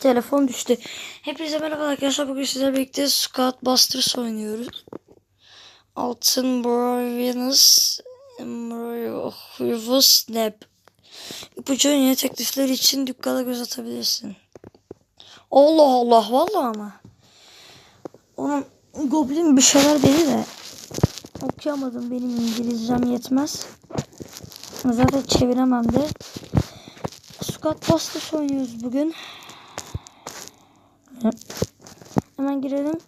Telefon düştü. Hepinize merhaba arkadaşlar. Bugün sizlerle birlikte Scout Busters oynuyoruz. Altın Brovinus Rivers Snap. İpucu yeni teklifler için dükkana göz atabilirsin. Allah Allah vallahi ama. Onun Goblin bir şeyler dedi de okuyamadım. Benim İngilizcem yetmez. Zaten çeviremem de. Scout Busters oynuyoruz bugün. Hemen girelim.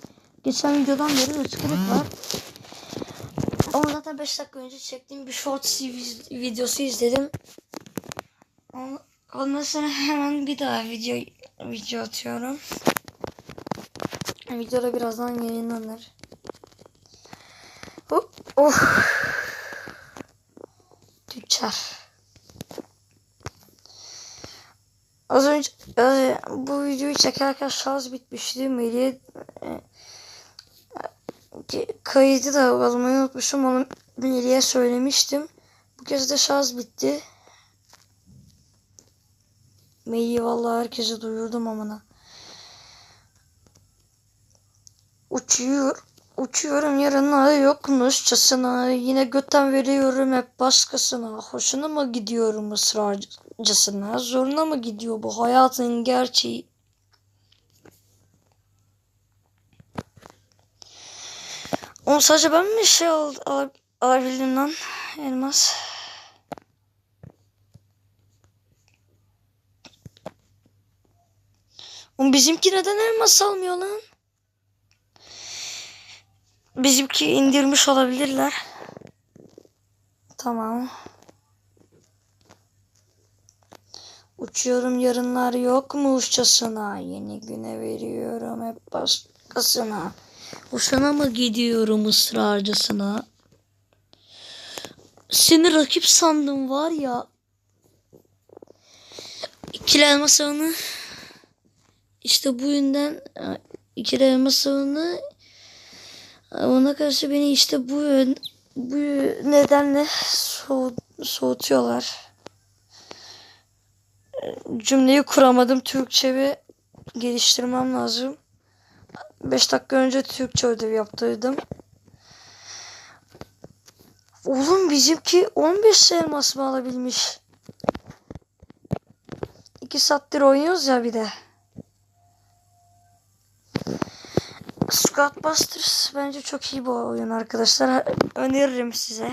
Geçen videodan beri ıskırık var. Ama zaten 5 dakika önce çektiğim bir short videosu izledim. Ondan sonra hemen bir daha video video atıyorum. Video da birazdan yayınlanır. Hop, oh. Tüccar. Az önce e, bu videoyu çekerken şarj bitmişti. Melih'e e, kaydı da almayı unutmuşum. Onu Melih'e söylemiştim. Bu kez de şarj bitti. Melih'i vallahi herkese duyurdum amına. Uçuyor. Uçuyorum yarınları yokmuşçasına. Yine götten veriyorum hep başkasına. Hoşuna mı gidiyorum ısrarcasına? Zoruna mı gidiyor bu hayatın gerçeği? Onu sadece ben mi şey al, al, alabildim lan? Elmas. Oğlum bizimki neden elmas almıyor lan? Bizimki indirmiş olabilirler. Tamam. Uçuyorum yarınlar yokmuşçasına. Yeni güne veriyorum hep başkasına. Hoşuna mı gidiyorum ısrarcasına? Seni rakip sandım var ya. İkili elma savunu. İşte bu yüzden ikili elma savunu ona karşı beni işte bu bu nedenle soğut, soğutuyorlar. Cümleyi kuramadım. Türkçe'yi geliştirmem lazım. 5 dakika önce Türkçe ödev yaptırdım. Oğlum bizimki 15 elmas mı alabilmiş? 2 saattir oynuyoruz ya bir de. Busters bence çok iyi bu oyun arkadaşlar. Öneririm size.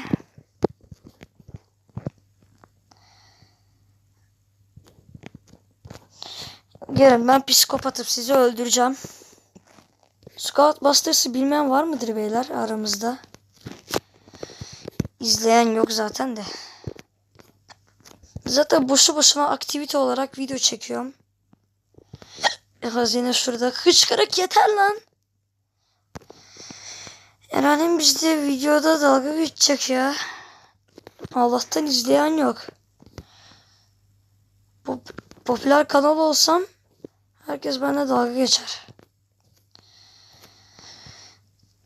Gelin ben psikopatım sizi öldüreceğim. Busters'ı bilmeyen var mıdır beyler aramızda? İzleyen yok zaten de. Zaten boşu boşuna aktivite olarak video çekiyorum. Hazine şurada. Hıçkırık yeter lan. Herhalde bizde videoda dalga geçecek ya. Allah'tan izleyen yok. Pop popüler kanal olsam herkes bana dalga geçer.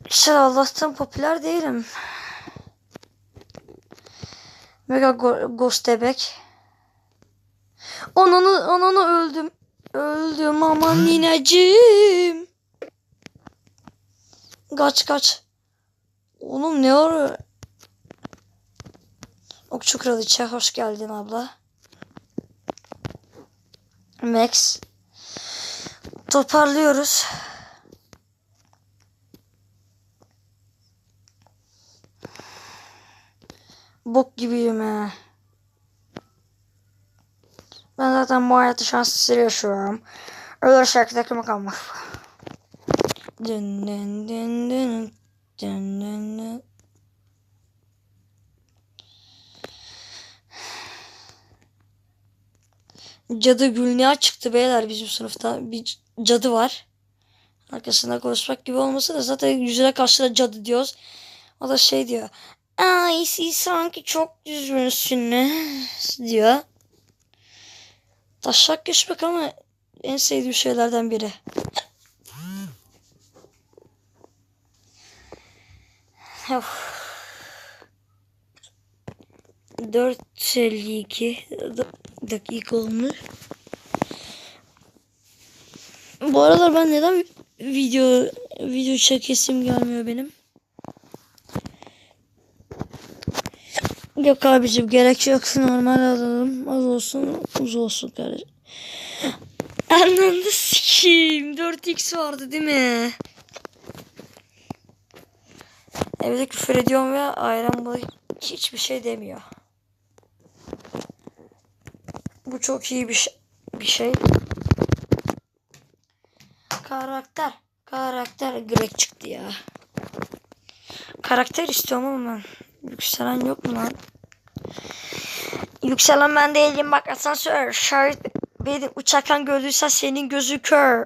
İşte Allah'tan popüler değilim. Mega go Ghost bebek. Onunu, onunu öldüm. Öldüm aman nineciğim. Kaç kaç. Oğlum ne ara? Okçu kraliçe hoş geldin abla. Max. Toparlıyoruz. Bok gibiyim he. Ben zaten bu hayatı şanssız yaşıyorum. Ölürsek kime kalmak. Dın dın dın dın dın. Cadı Gülniğa çıktı beyler bizim sınıfta. Bir cadı var. Arkasında konuşmak gibi olmasa da zaten yüzüne karşı da cadı diyoruz. O da şey diyor. Ay siz sanki çok düzgünsünüz diyor. Taşak geçmek ama en sevdiğim şeylerden biri. Of. 4.52 dakika olmuş. Bu aralar ben neden video video çekesim gelmiyor benim? Yok abicim gerek yok normal alalım. Az olsun uz olsun kardeşim. Anlamda sikiyim. 4x vardı değil mi? Evde küfür ediyorum ve ailem bana hiçbir şey demiyor. Bu çok iyi bir şey. Bir şey. Karakter. Karakter Greg çıktı ya. Karakter istiyorum ama ben. Yükselen yok mu lan? Yükselen ben değilim bak asansör. Şahit beni uçarken gördüysen senin gözü kör.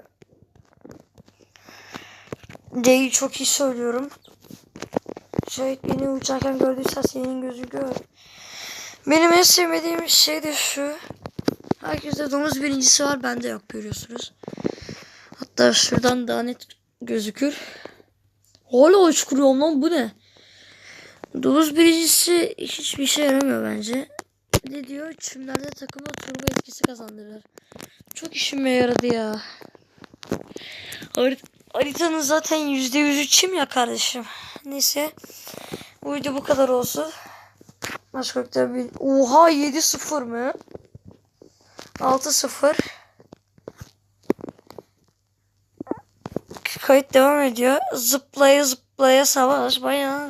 D'yi çok iyi söylüyorum. Şahit beni uçarken gördüysen senin gözü kör. Benim en sevmediğim şey de şu. Herkeste domuz birincisi var bende yok görüyorsunuz. Hatta şuradan daha net gözükür. Hala uçkuruyorum lan bu ne? Domuz birincisi hiçbir şey yaramıyor bence. Ne diyor? Çimlerde takıma turbo etkisi kazandırır. Çok işime yaradı ya. Harit haritanın zaten %100'ü çim ya kardeşim. Neyse. Bu video bu kadar olsun. Başka bir... Oha 7-0 mı? 6-0. Kayıt devam ediyor. Zıplaya zıplaya savaş bayağı.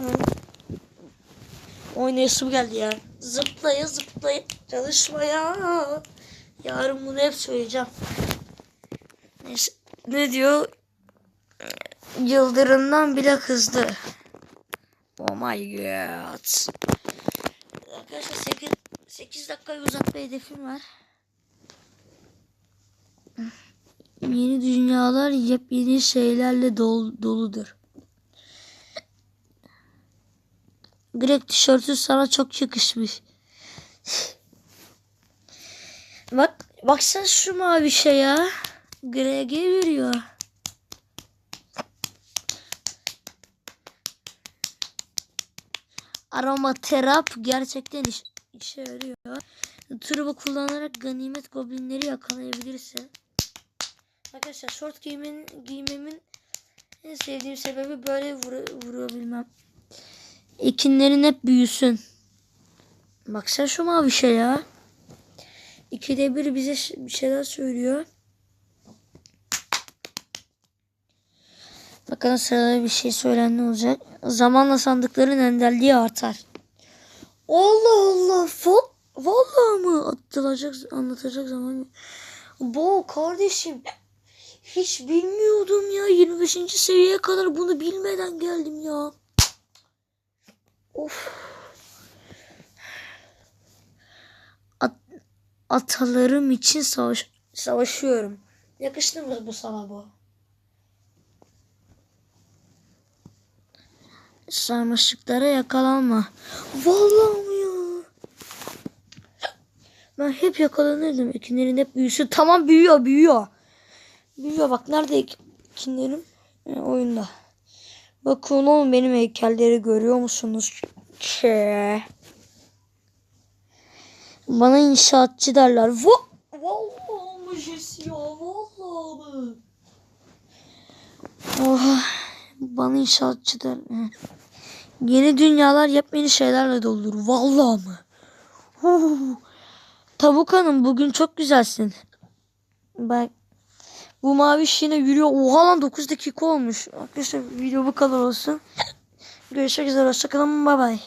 Oynayasım geldi ya. Zıplaya zıplaya çalışmaya. Yarın bunu hep söyleyeceğim. Neyse. Ne diyor? Yıldırımdan bile kızdı. Oh my god. Arkadaşlar 8, 8 dakikayı uzatma hedefim var. Yeni dünyalar yepyeni şeylerle dol, doludur. Greg tişörtü sana çok yakışmış. Bak baksana şu mavi şey ya. Greg'e veriyor. Aromaterap gerçekten iş, işe yarıyor. Turbo kullanarak ganimet goblinleri yakalayabilirsin. Arkadaşlar short giymenin, giymemin en sevdiğim sebebi böyle vur, vurabilmem. Ekinlerin hep büyüsün. Bak sen şu mavi şey ya. İkide bir bize bir şeyler söylüyor. Bakalım sırada bir şey söylen ne olacak. Zamanla sandıkların endelliği artar. Allah Allah. Val Vallahi mı atılacak anlatacak zaman. Bu kardeşim hiç bilmiyordum ya. 25. seviyeye kadar bunu bilmeden geldim ya. Of. At, atalarım için savaş, savaşıyorum. Yakıştı mı bu sana bu? Sarmaşıklara yakalanma. Vallahi ya? Ben hep yakalanırdım. Ekinlerin hep büyüsü. Tamam büyüyor büyüyor. Büyüyor bak nerede ek- ekinlerim? E, oyunda. Bakın oğlum benim heykelleri görüyor musunuz? Ke. Bana inşaatçı derler. Va vallahi Jesse ya? Vallahi? Oha. Bana inşaatçı derler. Yeni dünyalar yepyeni şeylerle doludur. Vallahi mı? Huu. Tavuk hanım bugün çok güzelsin. Bak. Bu mavi yine yürüyor. Oha lan 9 dakika olmuş. Arkadaşlar video bu kadar olsun. Görüşmek üzere. Hoşçakalın. Bay bay.